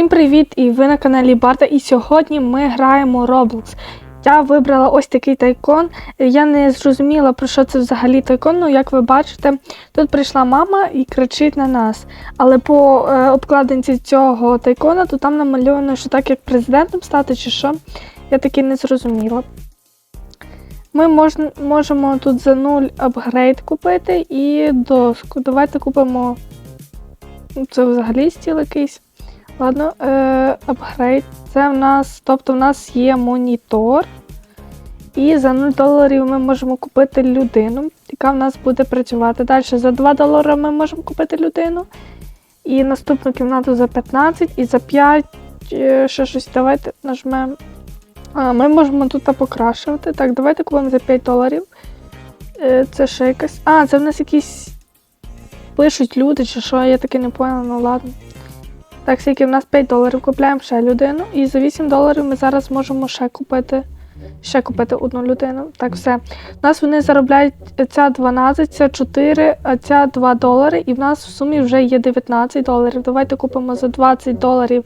Всім привіт! І ви на каналі Барта. І сьогодні ми граємо Roblox. Я вибрала ось такий тайкон. Я не зрозуміла, про що це взагалі тайкон. Ну, як ви бачите, тут прийшла мама і кричить на нас. Але по е, обкладинці цього тайкона, то там намальовано, що так як президентом стати чи що, я таки не зрозуміла. Ми мож, можемо тут за 0 апгрейд купити і доску. Давайте купимо. ну, Це взагалі стіл якийсь. Ладно, е, апгрейд. Це в нас, тобто в нас є монітор. І за 0 доларів ми можемо купити людину, яка в нас буде працювати. Далі за 2 долари ми можемо купити людину. І наступну кімнату за 15 і за 5 е, ще щось давайте нажмемо. А, ми можемо тут покращувати. Так, давайте купимо за 5 доларів. Е, це ще якась. А, це в нас якісь пишуть люди, чи що, я таки не поняла, ну ладно. Так, скільки в нас 5 доларів купляємо ще людину. І за 8 доларів ми зараз можемо ще купити ще купити одну людину. Так, все. У нас вони заробляють ця 12, ця 4, а ця 2 долари. І в нас в сумі вже є 19 доларів. Давайте купимо за 20 доларів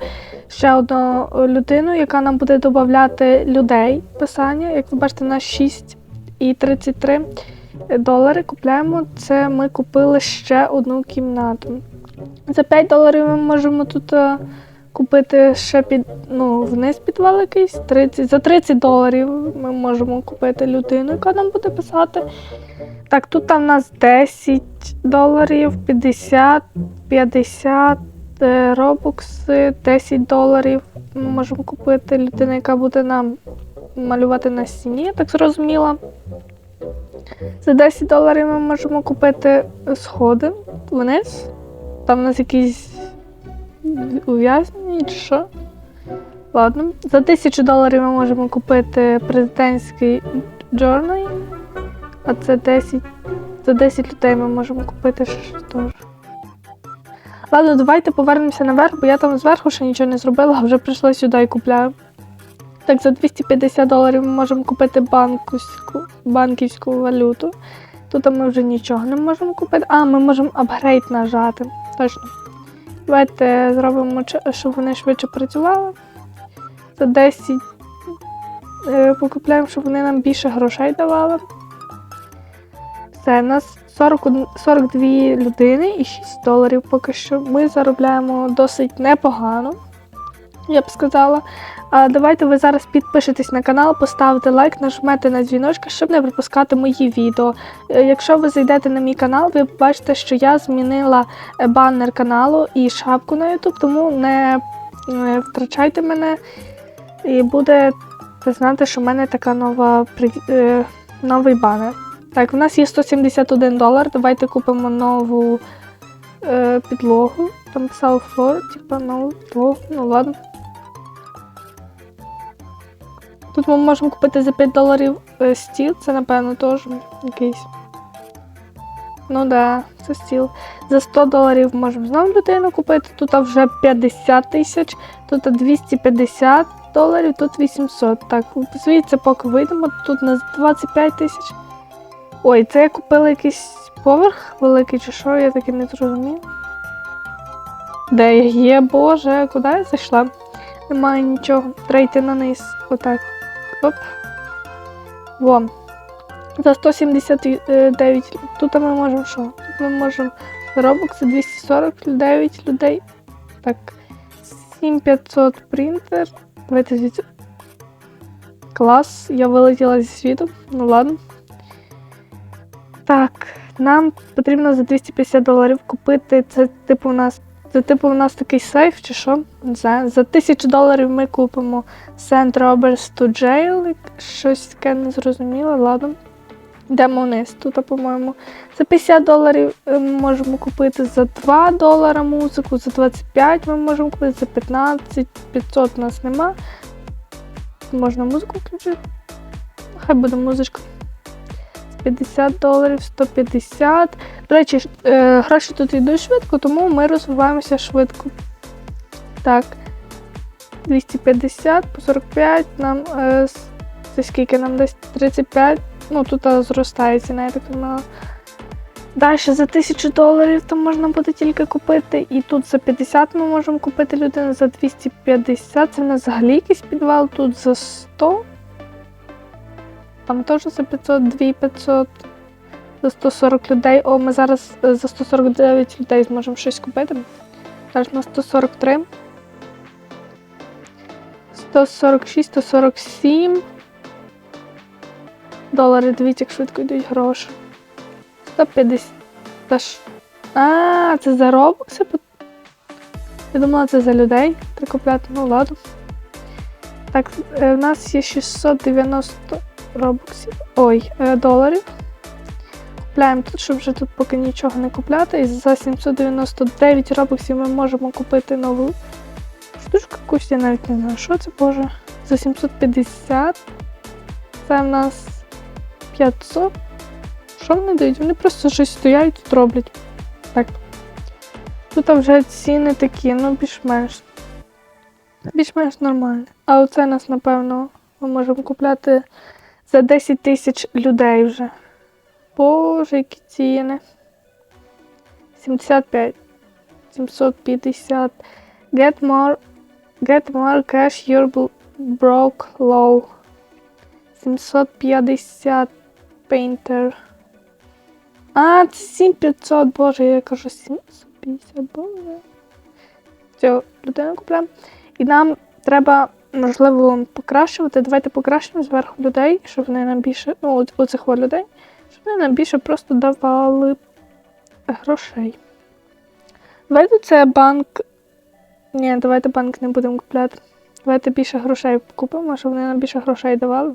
ще одну людину, яка нам буде додати людей писання. Як ви бачите, на 6 і 33 долари купляємо. Це ми купили ще одну кімнату. За 5 доларів ми можемо тут е, купити ще під ну, вниз підвал якийсь. 30, за 30 доларів ми можемо купити людину, яка нам буде писати. Так, тут там в нас 10 доларів, 50, 50 е, робокси, 10 доларів. Ми можемо купити людину, яка буде нам малювати на стіні, так зрозуміла. За 10 доларів ми можемо купити сходи вниз. Там у нас якісь ув'язнені чи що. Ладно. За 1000 доларів ми можемо купити президентський джорний. А це 10. За 10 людей ми можемо купити щось теж. Ладно, давайте повернемося наверх, бо я там зверху ще нічого не зробила, а вже прийшла сюди і купляю. Так, за 250 доларів ми можемо купити банківську, банківську валюту. Тут ми вже нічого не можемо купити. А, ми можемо апгрейд нажати. Точно. Давайте зробимо, щоб вони швидше працювали. За 10 е, покупляємо, щоб вони нам більше грошей давали. Все, у нас 40, 42 людини і 6 доларів поки що. Ми заробляємо досить непогано, я б сказала. Давайте ви зараз підпишетесь на канал, поставите лайк, нажмете на дзвіночка, щоб не пропускати мої відео. Е, Якщо ви зайдете на мій канал, ви побачите, що я змінила е, баннер каналу і шапку на YouTube, тому не е, втрачайте мене і буде знати, що в мене така нова новий банер. Так, у нас є 171 долар. Давайте купимо нову е, підлогу. Там писав флор, типа нову підлогу. Ну ладно. Тут ми можемо купити за 5 доларів е, стіл, це напевно теж якийсь. Ну да, це стіл. За 100 доларів можемо знову людину купити. Тут вже 50 тисяч, тут 250 доларів, тут 800. Так, звідси поки вийдемо, тут у нас 25 тисяч. Ой, це я купила якийсь поверх великий чи що, я таки не зрозуміла. Де я є, боже, куди я зайшла? Немає нічого. Треба на низ. Отак. Оп. Вон. За 179. Тут ми можемо що? Тут ми можемо Robux за 249 людей. Так. 7500 принтер. Давайте звідси. Клас, я вилетіла зі світу. Ну ладно. Так, нам потрібно за 250 доларів купити. Це типу у нас. Це типу у нас такий сейф чи що? Не. За 1000 доларів ми купимо Send Robbers to Jail. Щось таке незрозуміле, ладно. Йдемо вниз. Тут, по-моєму, за 50 доларів е, ми можемо купити за 2 долара музику, за 25 ми можемо купити, за 15, 500 у нас нема. Можна музику включити. Хай буде музичка. 50 доларів, 150. До речі, е, гроші тут йдуть швидко, тому ми розвиваємося швидко. Так. 250 по 45 нам. Е, це скільки нам десь 35. Ну, тут а, зростає ціна, я так думала. Далі за 1000 доларів там можна буде тільки купити. І тут за 50 ми можемо купити людину за 250. Це в нас взагалі якийсь підвал, тут за 100. Там теж за 500, 2500, за 140 людей. О, ми зараз е, за 149 людей зможемо щось купити. Зараз на 143. 146, 147. Долари, дивіться, як швидко йдуть гроші. 150. Та ж. А, це за робокси? Я думала, це за людей. Треба купляти, ну ладно. Так, е, в нас є 690 робоксів. Ой, е, доларів. Купляємо тут, щоб вже тут поки нічого не купляти. І за 799 робоксів ми можемо купити нову штучку якусь, я навіть не знаю, що це боже. За 750. Це в нас 500. Що вони дають? Вони просто щось стоять тут роблять. Так. Тут вже ціни такі, ну більш-менш. Більш-менш нормальні. А оце нас, напевно, ми можемо купляти за 10 тисяч людей вже. Боже, які ціни. 75. 750. Get more. Get more cash your broke low. 750 painter. А, це 7500, боже, я кажу 750, боже. Цю людину купляємо. І нам треба, можливо, покращувати. Давайте покращимо зверху людей, щоб вони нам більше, ну, оцих людей, вони нам більше просто давали грошей. Давайте це банк. Ні, давайте банк не будемо купляти. Давайте більше грошей купимо, щоб вони нам більше грошей давали.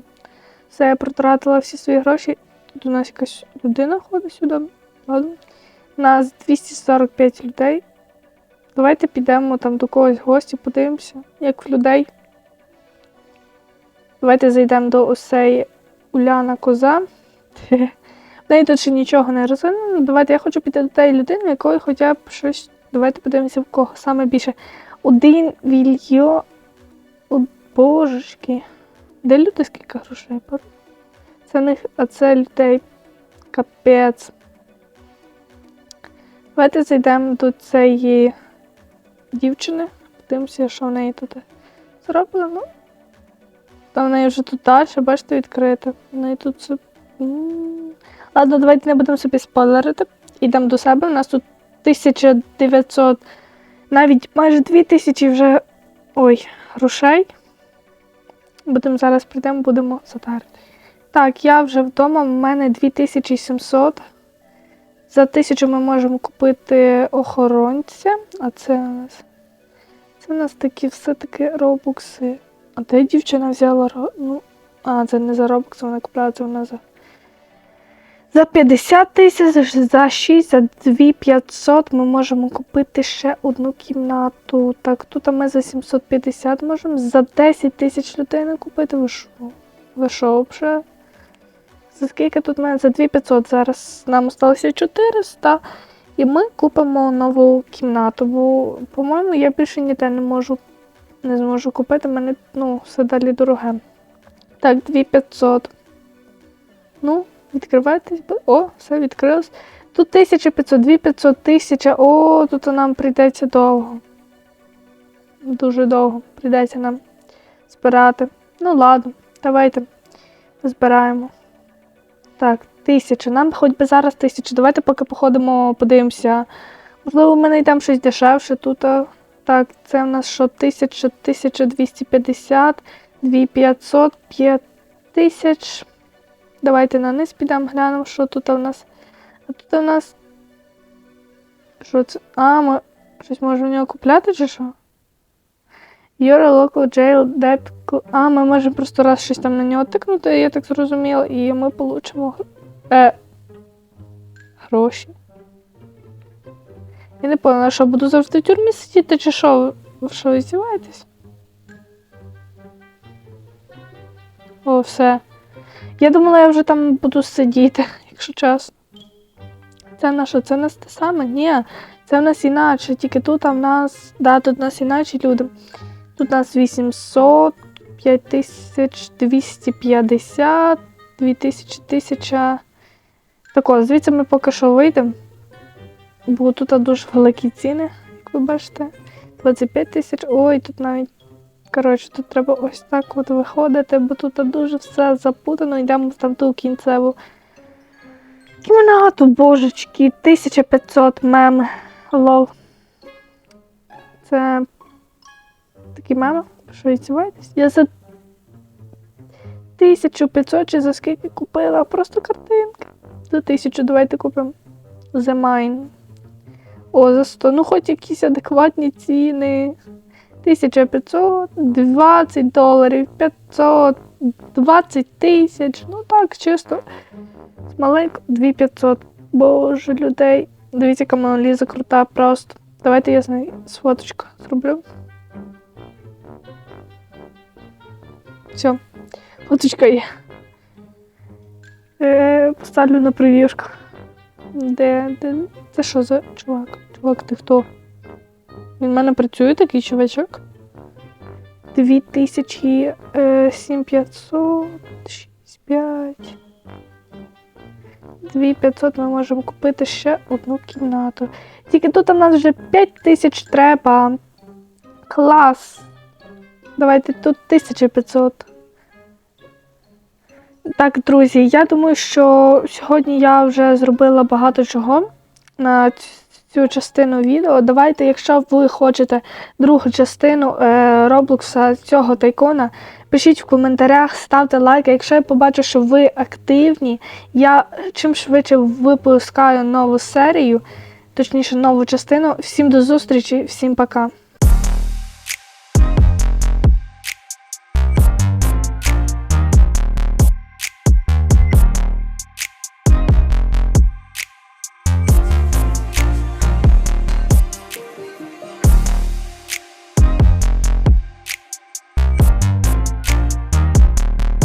Все, я протратила всі свої гроші. Тут у нас якась людина ходить сюди. Ладно. Нас 245 людей. Давайте підемо там до когось в гості, подивимося, як в людей. Давайте зайдемо до осеї Уляна Коза. Неї тут ще нічого не розвинено. Давайте я хочу піти до тієї людини, якої хоча б щось. Давайте подивимося, в кого саме більше. Один вільйо. О, божечки. Де люди скільки грошей? Це них, а це людей капець. Давайте зайдемо до цієї дівчини. Подивимося, що в неї тут. Ну, Та в неї вже тут далі, бачите, відкрите. В неї тут. Ладно, давайте не будемо собі спойлерити. Йдемо до себе. У нас тут 1900, навіть майже 2000 вже ой, грошей. Будемо зараз прийдемо, будемо затарити. Так, я вже вдома, в мене 2700. За 1000 ми можемо купити охоронця, а це у нас. Це у нас такі все-таки робокси. А де дівчина взяла. Ну, а, це не за робокси, вона купляла, це вона за. За 50 тисяч, за 6, за 2500 ми можемо купити ще одну кімнату. Так, тут ми за 750 можемо. За 10 тисяч людей не купити. Ви що? Ви що взагалі? За скільки тут мене? За 2500. Зараз нам осталося 400. І ми купимо нову кімнату. Бо, по-моєму, я більше ніде не можу не зможу купити. Мене ну, все далі дороге. Так, 2500. Ну, відкривайтесь. О, все відкрилось. Тут 1500, 2500, 1000. О, тут нам прийдеться довго. Дуже довго прийдеться нам збирати. Ну ладно, давайте збираємо. Так, тисяча. Нам хоч би зараз тисяча. Давайте поки походимо, подивимося. Можливо, ми знайдемо щось дешевше тут. Так, це в нас що 1000, 1250, 2500, 5000. Давайте на низ підемо, глянемо, що тут у нас. А тут у нас. Що це? А, ми щось можемо в нього купляти чи що? You're a local jail cl- А, ми можемо просто раз щось там на нього тикнути, я так зрозуміла, і ми получимо е, гроші. Я не поняла, що буду завжди в тюрмі сидіти, чи що? Ви що, ви здіваєтесь? О, все. Я думала, я вже там буду сидіти, якщо чесно. Це на що? Це нас те саме? Ні, це в нас іначе. Тільки тут а в нас. Да, тут в нас іначе люди. Тут у нас 800, 5250, 2000, 1000, Так от, звідси ми поки що вийдемо. Бо тут дуже великі ціни, як ви бачите. 25 тисяч. Ой, тут навіть. Коротше, тут треба ось так от виходити, бо тут дуже все запутано. Йдемо там ту кінцеву кімнату, божечки, 1500 мем. Лол. Це такі меми, що відсіваєтесь? Я за 1500 чи за скільки купила? Просто картинки. За 1000 давайте купимо. The Mine. О, за 100. Ну, хоч якісь адекватні ціни. 1500, 20 доларів, 500, 20 тисяч. Ну так, чисто. Маленько 2500. Боже, людей. Дивіться, яка Моноліза крута просто. Давайте я з нею сфоточку зроблю. Все, фоточка є. Е, поставлю на прев'юшку. Де, де? Це що за чувак? Чувак, ти хто? Він в мене працює такий чувачок. 2000, е, 7500, 65. 2500 ми можемо купити ще одну кімнату. Тільки тут у нас вже 5000 треба. Клас. Давайте тут 1500. Так, друзі, я думаю, що сьогодні я вже зробила багато чого на ць- цю частину відео. Давайте, якщо ви хочете другу частину е, Роблокса цього тайкона, пишіть в коментарях, ставте лайки. Якщо я побачу, що ви активні, я чим швидше випускаю нову серію, точніше нову частину. Всім до зустрічі, всім пока.